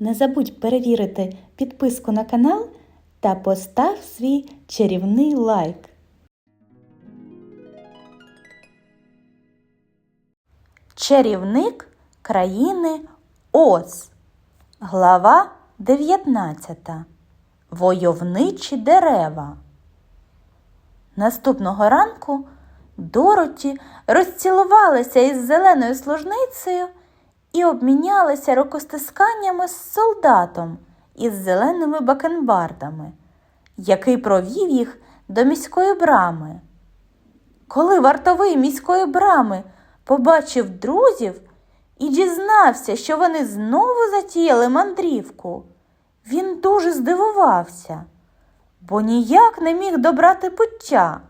Не забудь перевірити підписку на канал та постав свій чарівний лайк. Чарівник країни Оз. Глава 19. Войовничі дерева. Наступного ранку Дороті розцілувалася із зеленою служницею і обмінялася рукостисканнями з солдатом із зеленими бакенбардами, який провів їх до міської брами. Коли вартовий міської брами побачив друзів і дізнався, що вони знову затіяли мандрівку, він дуже здивувався, бо ніяк не міг добрати пуття.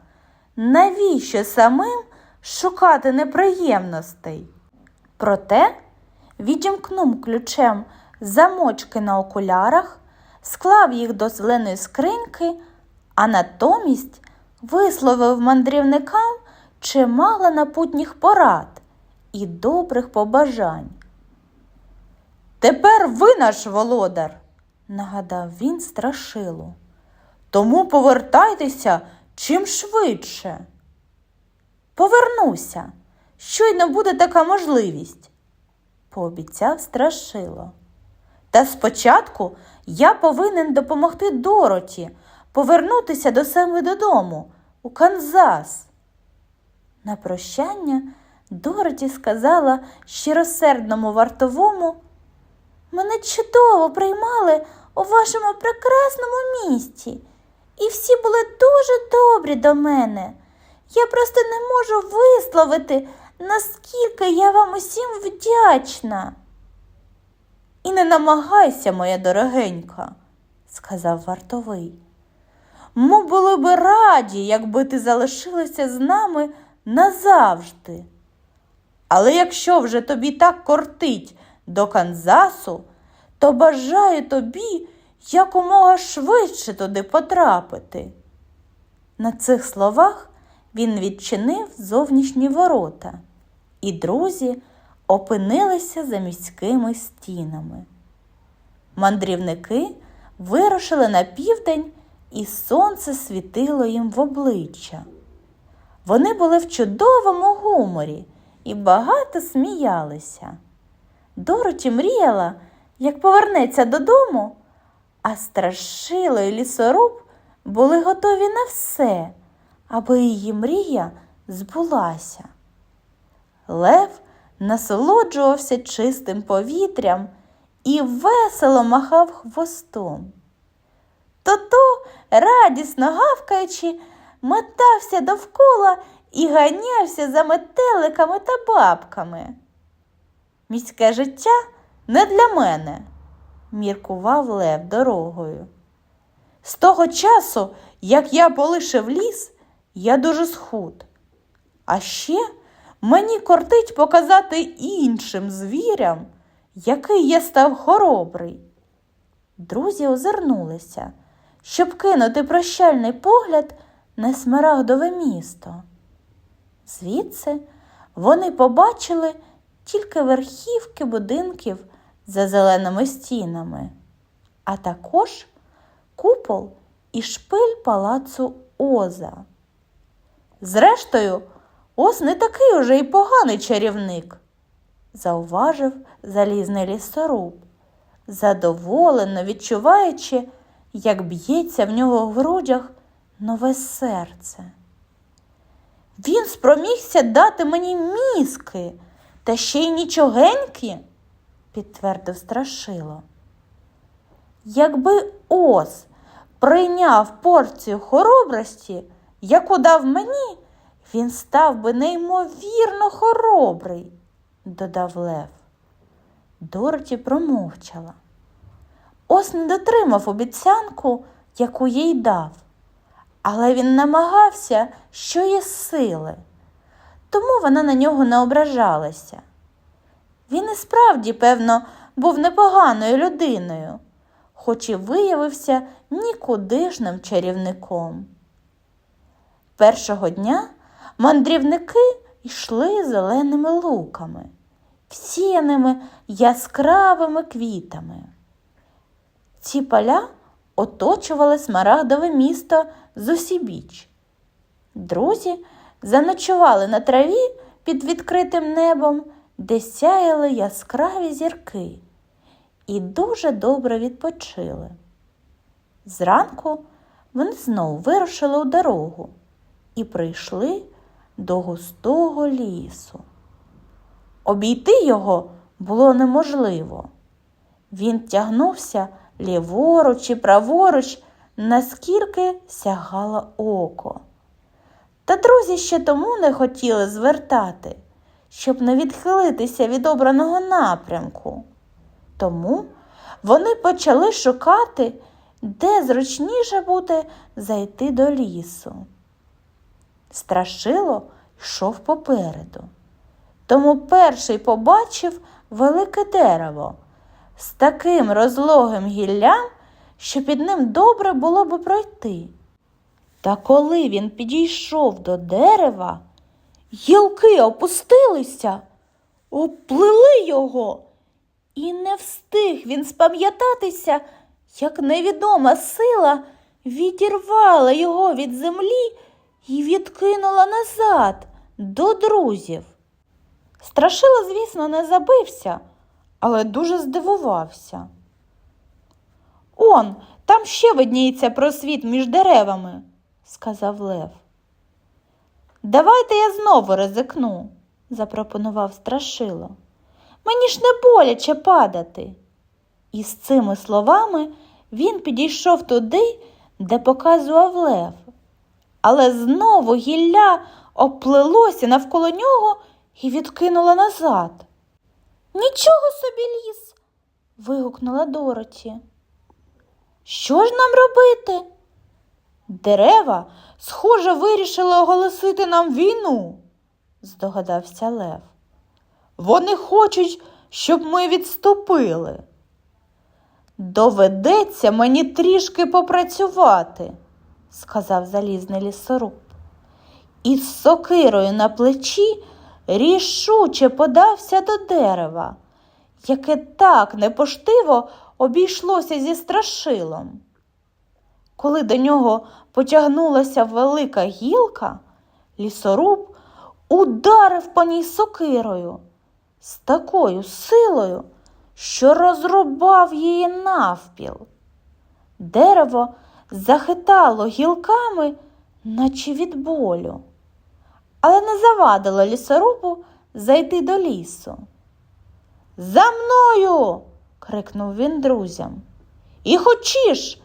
Навіщо самим шукати неприємностей? Проте відімкнув ключем замочки на окулярах, склав їх до зеленої скриньки, а натомість висловив мандрівникам чимало напутніх порад і добрих побажань. Тепер ви наш володар, нагадав він страшилу. Тому повертайтеся чим швидше. Повернуся, щойно буде така можливість, пообіцяв страшило. Та спочатку я повинен допомогти Дороті повернутися до себе додому, у Канзас. На прощання Дороті сказала щиросердному вартовому, мене чудово приймали у вашому прекрасному місті, і всі були дуже добрі до мене. Я просто не можу висловити, наскільки я вам усім вдячна. І не намагайся, моя дорогенька, сказав вартовий. Ми були би раді, якби ти залишилася з нами назавжди. Але якщо вже тобі так кортить до Канзасу, то бажаю тобі якомога швидше туди потрапити. На цих словах він відчинив зовнішні ворота, і друзі опинилися за міськими стінами. Мандрівники вирушили на південь, і сонце світило їм в обличчя. Вони були в чудовому гуморі і багато сміялися. Дороті мріяла, як повернеться додому, а страшило і лісоруб були готові на все, аби її мрія збулася. Лев насолоджувався чистим повітрям і весело махав хвостом. Тото, радісно гавкаючи, метався довкола і ганявся за метеликами та бабками. Міське життя не для мене, міркував Лев дорогою. З того часу, як я полишив ліс, я дуже схуд. А ще мені кортить показати іншим звірям, який я став хоробрий. Друзі озирнулися, щоб кинути прощальний погляд на смарагдове місто. Звідси вони побачили тільки верхівки будинків за зеленими стінами, а також купол і шпиль палацу Оза. Зрештою, Оз не такий уже й поганий чарівник, зауважив залізний лісоруб, задоволено відчуваючи, як б'ється в нього в грудях нове серце. Він спромігся дати мені мізки та ще й нічогенькі, підтвердив страшило. Якби Оз прийняв порцію хоробрості, яку дав мені, він став би неймовірно хоробрий, додав Лев. Дороті промовчала. Ос не дотримав обіцянку, яку їй дав, але він намагався, що є сили, тому вона на нього не ображалася. Він і справді, певно, був непоганою людиною, хоч і виявився нікудишним чарівником. Першого дня мандрівники йшли зеленими луками, всіяними яскравими квітами. Ці поля оточували смарагдове місто зусібіч. Друзі заночували на траві під відкритим небом, де сяяли яскраві зірки, і дуже добре відпочили. Зранку вони знову вирушили у дорогу і прийшли до густого лісу. Обійти його було неможливо. Він тягнувся ліворуч і праворуч, наскільки сягало око. Та друзі ще тому не хотіли звертати, щоб не відхилитися від обраного напрямку. Тому вони почали шукати, де зручніше буде зайти до лісу. Страшило йшов попереду. Тому перший побачив велике дерево з таким розлогим гіллям, що під ним добре було би пройти. Та коли він підійшов до дерева, гілки опустилися, оплили його, і не встиг він спам'ятатися, як невідома сила відірвала його від землі і відкинула назад до друзів. Страшила, звісно, не забився, але дуже здивувався. Он, там ще видніється просвіт між деревами, сказав Лев. Давайте я знову ризикну, запропонував Страшило. Мені ж не боляче падати. І з цими словами він підійшов туди, де показував Лев. Але знову гілля оплилося навколо нього і відкинуло назад. Нічого собі ліс. вигукнула Дороті. Що ж нам робити? Дерева, схоже, вирішили оголосити нам війну, здогадався Лев. Вони хочуть, щоб ми відступили. Доведеться мені трішки попрацювати, сказав залізний лісоруб. І з сокирою на плечі рішуче подався до дерева, яке так непоштиво обійшлося зі страшилом. Коли до нього потягнулася велика гілка, лісоруб ударив по ній сокирою з такою силою, що розрубав її навпіл. Дерево захитало гілками, наче від болю, але не завадило лісорубу зайти до лісу. За мною. крикнув він друзям. І хочеш.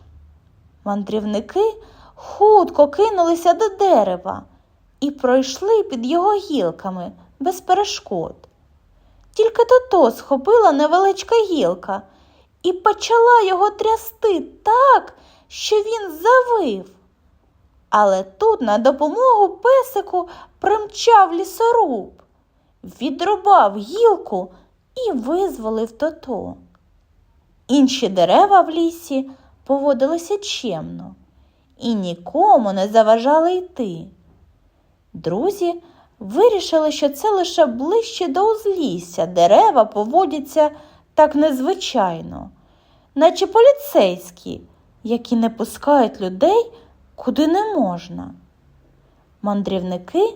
Мандрівники хутко кинулися до дерева і пройшли під його гілками без перешкод. Тільки тото схопила невеличка гілка і почала його трясти так, що він завив. Але тут на допомогу песику примчав лісоруб, відрубав гілку і визволив тото. Інші дерева в лісі поводилися чемно і нікому не заважали йти. Друзі вирішили, що це лише ближче до узлісся дерева поводяться так незвичайно, наче поліцейські, які не пускають людей куди не можна. Мандрівники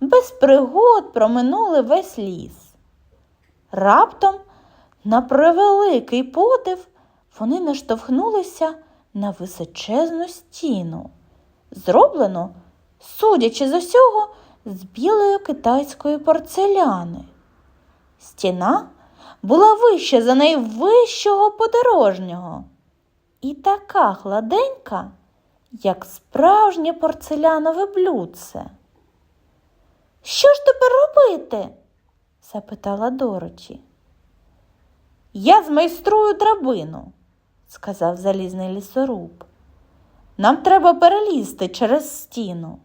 без пригод проминули весь ліс. Раптом, на превеликий подив, вони наштовхнулися на височезну стіну, зроблену, судячи з усього, з білої китайської порцеляни. Стіна була вища за найвищого подорожнього і така гладенька, як справжнє порцелянове блюдце. Що ж тепер робити? запитала Дорочі. Я змайструю драбину, сказав залізний лісоруб. Нам треба перелізти через стіну.